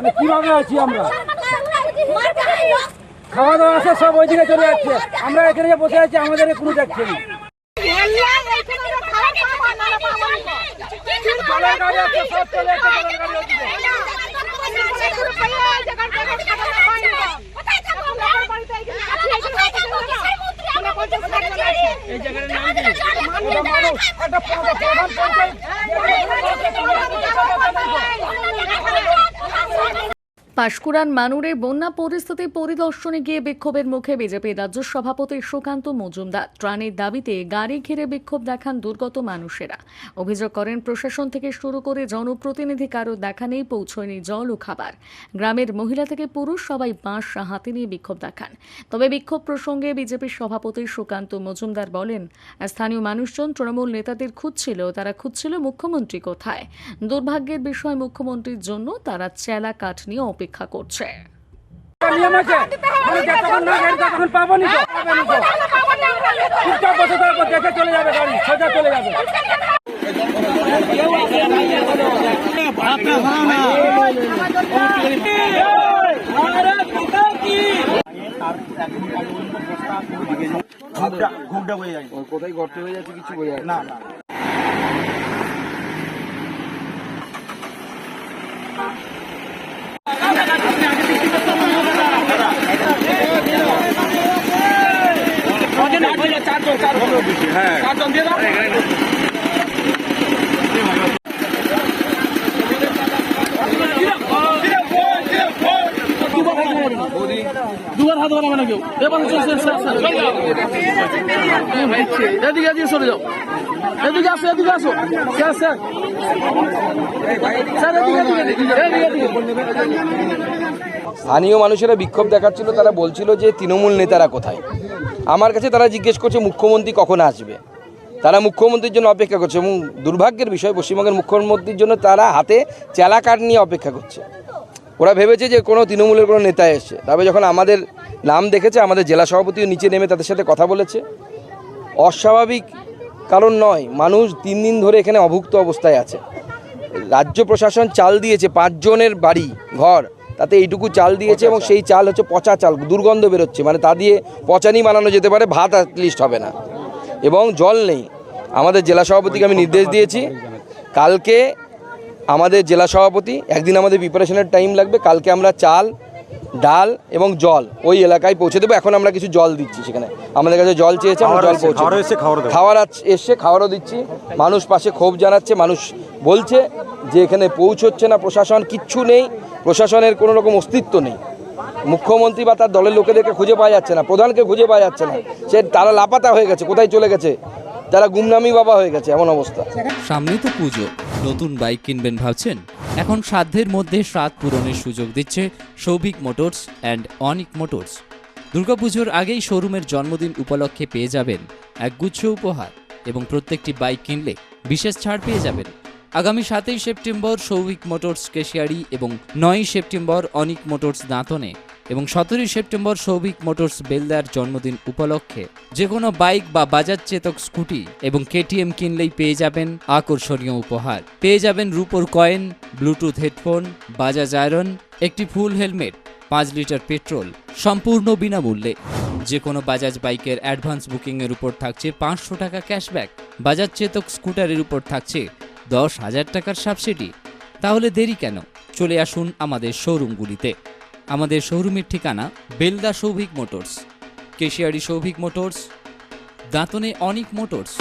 মানে কীভাবে আছি আমরা? খাওয়া দাওয়া আছে সব ওইদিকে চলে যাচ্ছে। আমরা এখানে বসে আছি আমাদের কোনো দেখছে না। একটা প্রধান পঞ্চায়েত পাশকুড়ার মানুরের বন্যা পরিস্থিতি পরিদর্শনে গিয়ে বিক্ষোভের মুখে বিজেপি রাজ্য সভাপতি সুকান্ত মজুমদার। ত্রাণের দাবিতে গাড়ি ঘিরে বিক্ষোভ দেখান দুর্গত মানুষেরা। অভিযোগ করেন প্রশাসন থেকে শুরু করে জনপ্রতিনিধি কারও দেখা নেই, পৌঁছয়নি জল ও খাবার। গ্রামের মহিলা থেকে পুরুষ সবাই বাঁশ হাতে নিয়ে বিক্ষোভ দেখান। তবে বিক্ষোভ প্রসঙ্গে বিজেপির সভাপতি সুকান্ত মজুমদার বলেন, স্থানীয় মানুষজন, তৃণমূল নেতাদের খুঁজছিল, তারা খুঁজছিল মুখ্যমন্ত্রী কোথায়। দুর্ভাগ্যের বিষয় মুখ্যমন্ত্রীর জন্য তারা চেলা কাঠ নিয়ে অপেক্ষা করছে। নিয়ম আছে মানে যতক্ষণ না গাড়ি ততক্ষণ পাবো নি তো। পাবে নি। তো কোথায় গর্ত হয়ে যাচ্ছে কিছু বোঝা না না দুবার হাত বানাবে না কেউ এবার স্যার স্যার স্যার এদিকে এদিকে সরে যাও এদিকে আসো এদিকে আসো স্যার স্যার স্যার এদিকে এদিকে এদিকে এদিকে স্থানীয় মানুষেরা বিক্ষোভ দেখাচ্ছিল তারা বলছিল যে তৃণমূল নেতারা কোথায়? আমার কাছে তারা জিজ্ঞেস করছে, মুখ্যমন্ত্রী কখন আসবে? তারা মুখ্যমন্ত্রীর জন্য অপেক্ষা করছে এবং দুর্ভাগ্যের বিষয়, পশ্চিমবঙ্গের মুখ্যমন্ত্রীর জন্য তারা হাতে চেলা কাঠ নিয়ে অপেক্ষা করছে। ওরা ভেবেছে যে কোনো তৃণমূলের কোনো নেতা এসছে। তবে যখন আমাদের নাম দেখেছে, আমাদের জেলা সভাপতিও নিচে নেমে তাদের সাথে কথা বলেছে। অস্বাভাবিক কারণ নয়, মানুষ তিন দিন ধরে এখানে অভুক্ত অবস্থায় আছে। রাজ্য প্রশাসন চাল দিয়েছে, পাঁচজনের বাড়ি, ঘর। তাতে এইটুকু চাল দিয়েছে এবং সেই চাল হচ্ছে পচা চাল দুর্গন্ধ বেরোচ্ছে। মানে তা দিয়ে পচানি বানানো যেতে পারে ভাত লিস্ট হবে না। এবং জল নেই। আমাদের জেলা সভাপতিকে আমি নির্দেশ দিয়েছি। কালকে আমাদের জেলা সভাপতি একদিন আমাদের প্রিপারেশনের টাইম লাগবে কালকে আমরা চাল ডাল এবং জল ওই এলাকায় পৌঁছে দেবো। এখন আমরা কিছু জল দিচ্ছি সেখানে। আমাদের কাছে জল চেয়েছে আমরা জল পৌঁছে খাওয়ার এসছে খাওয়ারও দিচ্ছি। মানুষ পাশে ক্ষোভ জানাচ্ছে মানুষ বলছে। যে এখানে পৌঁছচ্ছে না প্রশাসন, কিচ্ছু নেই। প্রশাসনের কোনো রকম অস্তিত্ব নেই। মুখ্যমন্ত্রী বা তার দলের লোকেদেরকে খুঁজে পাওয়া যাচ্ছে না, প্রধানকে খুঁজে পাওয়া যাচ্ছে না। সে তারা লাপাতা হয়ে গেছে, কোথায় চলে গেছে? তারা গুমনামি বাবা হয়ে গেছে, এমন অবস্থা। সামনে তো পুজো, নতুন বাইক কিনবেন ভাবছেন? এখন সাধ্যের মধ্যে স্বাদ পূরণের সুযোগ দিচ্ছে Souvik Motors and Anik Motors. দুর্গাপুজোর আগেই শোরুমের জন্মদিন উপলক্ষে পেয়ে যাবেন এক গুচ্ছ উপহার এবং প্রত্যেকটি বাইক কিনলে বিশেষ ছাড় পেয়ে যাবেন। আগামী সাতই সেপ্টেম্বর সৌভিক মোটরস কেশিয়ারি এবং নয়ই সেপ্টেম্বর অনিক মোটরস দাঁতনে এবং সতেরোই সেপ্টেম্বর সৌভিক মোটরস বেলদার জন্মদিন উপলক্ষে যে কোনো বাইক বা বাজাজ চেতক স্কুটি এবং কেটিএম কিনলেই পেয়ে যাবেন আকর্ষণীয় উপহার। পেয়ে যাবেন রুপোর coin, Bluetooth headphone, Bajaj iron, একটি ফুল হেলমেট, পাঁচ লিটার পেট্রোল, সম্পূর্ণ বিনামূল্যে। যে কোনো বাজাজ বাইকের অ্যাডভান্স বুকিংয়ের উপর থাকছে পাঁচশো টাকা ক্যাশব্যাক। বাজাজ চেতক স্কুটারের উপর থাকছে দশ হাজার টাকার সাবসিডি। তাহলে দেরি কেন? চলে আসুন আমাদের শোরুমগুলিতে। আমাদের শোরুমের ঠিকানা বেলদা সৌভিক মোটরস। কেশিয়ারি সৌভিক মোটরস, দাঁতনে অনিক মোটরস।